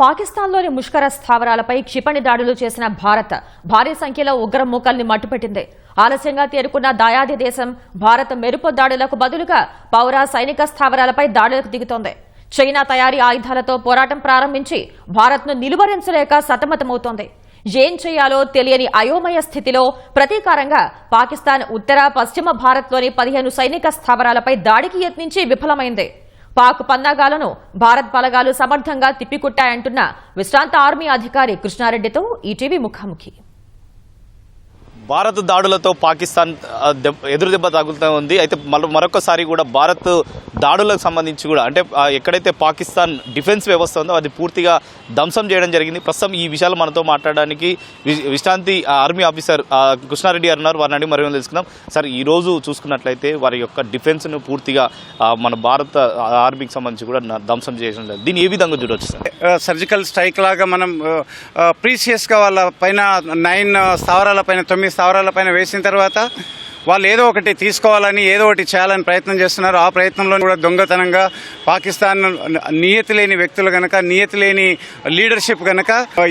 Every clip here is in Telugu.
పాకిస్తాన్లోని ముష్కర స్థావరాలపై క్షిపణి దాడులు చేసిన భారత్ భారీ సంఖ్యలో ఉగ్ర మూకల్ని మట్టుపెట్టింది. ఆలస్యంగా తేరుకున్న దాయాది దేశం భారత్ మెరుపు దాడులకు బదులుగా పౌర సైనిక స్థావరాలపై దాడులకు దిగుతోంది. చైనా తయారీ ఆయుధాలతో పోరాటం ప్రారంభించి భారత్ను నిలువరించలేక సతమతమవుతోంది. ఏం చేయాలో తెలియని అయోమయ స్థితిలో ప్రతీకారంగా పాకిస్తాన్ ఉత్తర పశ్చిమ భారత్లోని పదిహేను సైనిక స్థావరాలపై దాడికి యత్నించి విఫలమైంది. పాక్ పన్నాగాలను భారత్ బలగాలు సమర్థంగా తిప్పికొట్టాయంటున్న విశ్రాంత ఆర్మీ అధికారి కృష్ణారెడ్డితో ఈటీవీ ముఖాముఖి. భారత్ దాడులతో పాకిస్తాన్ ఆ, ఎదురు దెబ్బ తగులుతూ ఉంది అయితే మరో మరొకసారి కూడా భారత్ దాడులకు సంబంధించి కూడా అంటే ఎక్కడైతే పాకిస్తాన్ డిఫెన్స్ వ్యవస్థ ఉందో అది పూర్తిగా ధ్వంసం చేయడం జరిగింది. ప్రస్తుతం ఈ విషయాలు మనతో మాట్లాడడానికి వి- విశ్రాంతి ఆర్మీ ఆఫీసర్ కృష్ణారెడ్డి గారు ఉన్నారు. వారిని అడిగి మరేమో తెలుసుకుందాం. సార్ ఈరోజు చూసుకున్నట్లయితే వారి యొక్క డిఫెన్స్ను పూర్తిగా మన భారత ఆర్మీకి సంబంధించి కూడా ధ్వంసం చేయడం లేదు దీన్ని ఏ విధంగా చూడవచ్చు సార్? సర్జికల్ స్ట్రైక్ లాగా మనం ప్రీసియస్గా వాళ్ళ పైన నైన్ స్థావరాల పైన తొమ్మిది స్థావరాల పైన వేసిన తర్వాత వాళ్ళు ఏదో ఒకటి తీసుకోవాలని ఏదో ఒకటి చేయాలని ప్రయత్నం చేస్తున్నారు. ఆ ప్రయత్నంలో కూడా దొంగతనంగా పాకిస్తాన్ నియతి లేని వ్యక్తులు గనక నియతి లేని లీడర్షిప్ గనక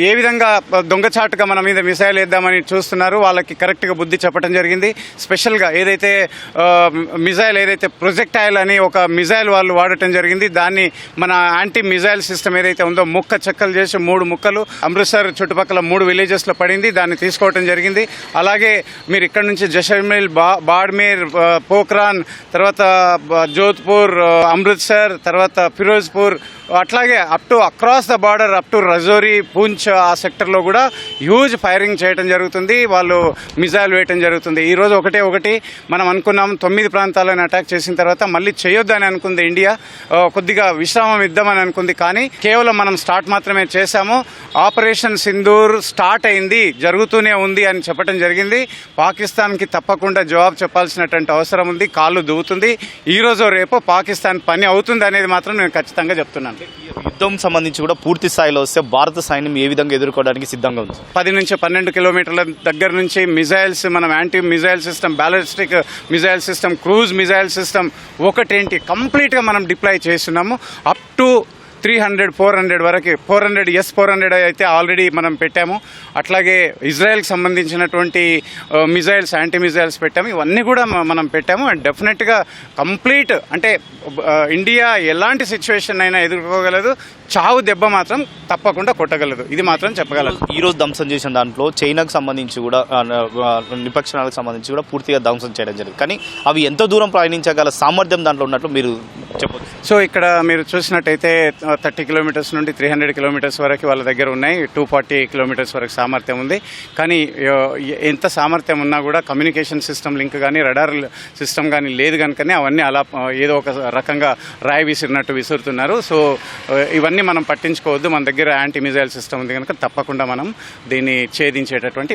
ఏ విధంగా దొంగచాటుగా మన మీద మిసైల్ వేద్దామని చూస్తున్నారు. వాళ్ళకి కరెక్ట్గా బుద్ధి చెప్పడం జరిగింది. స్పెషల్గా ఏదైతే మిజైల్ ఏదైతే ప్రొజెక్టైల్ అని ఒక మిజైల్ వాళ్ళు వాడటం జరిగింది దాన్ని మన యాంటీ మిజైల్ సిస్టమ్ ఏదైతే ఉందో ముక్క చెక్కలు చేసి మూడు ముక్కలు అమృత్సర్ చుట్టుపక్కల మూడు విలేజెస్లో పడింది దాన్ని తీసుకోవడం జరిగింది. అలాగే మీరు ఇక్కడ నుంచి జైసల్మేర్ బాడ్మేర్ పోఖ్రాన్ తర్వాత జోధ్పూర్ అమృత్సర్ తర్వాత ఫిరోజ్పూర్ అట్లాగే up to across the border up to Rajouri Poonch ఆ సెక్టర్లో కూడా హ్యూజ్ ఫైరింగ్ చేయడం జరుగుతుంది. వాళ్ళు మిజైల్ వేయటం జరుగుతుంది. ఈరోజు ఒకటే ఒకటి. మనం అనుకున్నాం తొమ్మిది ప్రాంతాలను అటాక్ చేసిన తర్వాత మళ్ళీ చేయొద్దని అనుకుంది ఇండియా కొద్దిగా విశ్రామం ఇద్దామని అనుకుంది కానీ కేవలం మనం స్టార్ట్ మాత్రమే చేశాము. ఆపరేషన్ సింధూర్ స్టార్ట్ అయింది. జరుగుతూనే ఉంది అని చెప్పడం జరిగింది. పాకిస్తాన్కి తప్పకుండా జవాబు చెప్పాల్సినటువంటి అవసరం ఉంది. కాళ్ళు దువ్వుతుంది ఈరోజు రేపు పాకిస్తాన్ పని అవుతుంది అనేది మాత్రం నేను ఖచ్చితంగా చెప్తున్నాను. యుద్ధం సంబంధించి కూడా పూర్తి స్థాయిలో వస్తే భారత సైన్యం ఏ విధంగా ఎదుర్కోవడానికి సిద్ధంగా ఉంది? పది నుంచి పన్నెండు కిలోమీటర్ల దగ్గర నుంచి మిజైల్స్ మనం anti missile system ballistic missile system cruise missile system ఒకటేంటి? కంప్లీట్గా మనం డిప్లాయ్ చేస్తున్నాము. Up to three hundred four hundred వరకు four hundred S four hundred అయితే ఆల్రెడీ మనం పెట్టాము. అట్లాగే ఇజ్రాయెల్కి సంబంధించినటువంటి మిజైల్స్ యాంటీ మిజైల్స్ పెట్టాము. ఇవన్నీ కూడా మనం పెట్టాము. అండ్ డెఫినెట్గా కంప్లీట్ అంటే ఇండియా ఎలాంటి సిచ్యువేషన్ అయినా ఎదుర్కోగలదు. చావు దెబ్బ మాత్రం తప్పకుండా కొట్టగలదు. ఇది మాత్రం చెప్పగలదు ఈ రోజు ధ్వంసం చేసిన దాంట్లో చైనాకు సంబంధించి కూడా నిపక్షణాలకు సంబంధించి కూడా పూర్తిగా ధ్వంసం చేయడం జరిగింది. కానీ అవి ఎంత దూరం ప్రయాణించగల సామర్థ్యం దాంట్లో ఉన్నట్లు మీరు చెప్పొచ్చు. సో ఇక్కడ మీరు చూసినట్టయితే థర్టీ కిలోమీటర్స్ నుండి త్రీ హండ్రెడ్ కిలోమీటర్స్ వరకు వాళ్ళ దగ్గర ఉన్నాయి. టూ ఫార్టీ కిలోమీటర్స్ వరకు సామర్థ్యం ఉంది. కానీ ఎంత సామర్థ్యం ఉన్నా కూడా కమ్యూనికేషన్ సిస్టమ్ లింక్ కానీ రడార్ సిస్టమ్ కానీ లేదు కనుకనే అవన్నీ అలా ఏదో ఒక రకంగా రాయి విసిరినట్టు విసురుతున్నారు. సో ఆ, ఇవన్నీ మనం పట్టించుకోవద్దు. మన దగ్గర యాంటీ మిజైల్ సిస్టమ్ ఉంది కనుక తప్పకుండా మనం దీన్ని ఛేదించేటటువంటి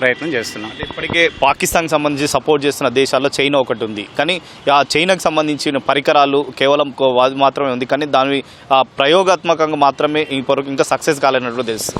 ప్రయత్నం చేస్తున్నాం. ఇప్పటికే పాకిస్తాన్కి సంబంధించి సపోర్ట్ చేస్తున్న దేశాల్లో చైనా ఒకటి ఉంది. కానీ ఆ చైనాకు సంబంధించిన పరికరాలు కేవలం మాత్రమే ఉంది. కానీ దాని ప్రయోగాత్మకంగా మాత్రమే ఇంకా సక్సెస్ కాలేనట్లు తెలుసు.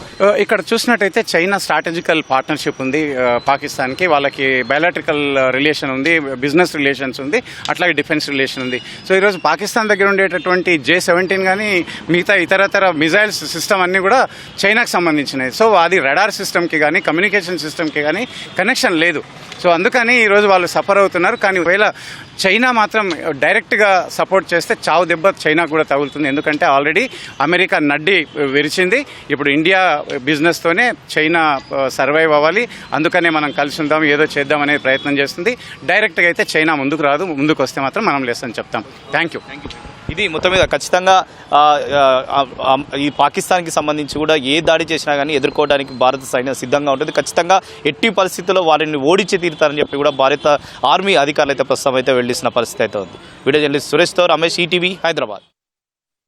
ఇక్కడ చూసినట్టయితే చైనా స్ట్రాటజికల్ పార్ట్నర్షిప్ ఉంది పాకిస్తాన్కి. వాళ్ళకి బయాలట్రికల్ రిలేషన్ ఉంది బిజినెస్ రిలేషన్స్ ఉంది అట్లాగే డిఫెన్స్ రిలేషన్ ఉంది. సో ఈరోజు పాకిస్తాన్ దగ్గర ఉండేటటువంటి జే సెవెంటీన్ కానీ మిగతా ఇతరతర మిజైల్స్ సిస్టమ్ అన్నీ కూడా చైనాకి సంబంధించినవి. సో అది రడార్ సిస్టమ్కి కానీ కమ్యూనికేషన్ సిస్టమ్కి కానీ కనెక్షన్ లేదు. సో అందుకని ఈరోజు వాళ్ళు సఫర్ అవుతున్నారు. కానీ ఒకవేళ చైనా మాత్రం డైరెక్ట్గా సపోర్ట్ చేస్తే చావు దెబ్బ చైనా కూడా తగులుతుంది. ఎందుకంటే ఆల్రెడీ అమెరికా నడ్డి విరిచింది. ఇప్పుడు ఇండియా బిజినెస్తోనే చైనా సర్వైవ్ అవ్వాలి. అందుకనే మనం కలిసి ఉందాం ఏదో చేద్దాం అనే ప్రయత్నం చేస్తుంది. డైరెక్ట్గా అయితే చైనా ముందుకు రాదు. ముందుకు వస్తే మాత్రం మనం లెస్ చెప్తాం. థ్యాంక్ యూ ఇది మొత్తం మీద ఖచ్చితంగా ఈ పాకిస్తాన్కి సంబంధించి కూడా ఏ దాడి చేసినా కానీ ఎదుర్కోవడానికి భారత సైన్యం సిద్ధంగా ఉంటుంది. ఖచ్చితంగా ఎట్టి పరిస్థితుల్లో వారిని ఓడించి తీరుతారని చెప్పి కూడా భారత ఆర్మీ అధికారులు అయితే ప్రస్తుతం అయితే వెళ్ళిస్తున్న పరిస్థితి అయితే ఉంది. వీడియో జర్నలిస్ట్ సురేష్తో రమేష్ ఈటీవీ హైదరాబాద్.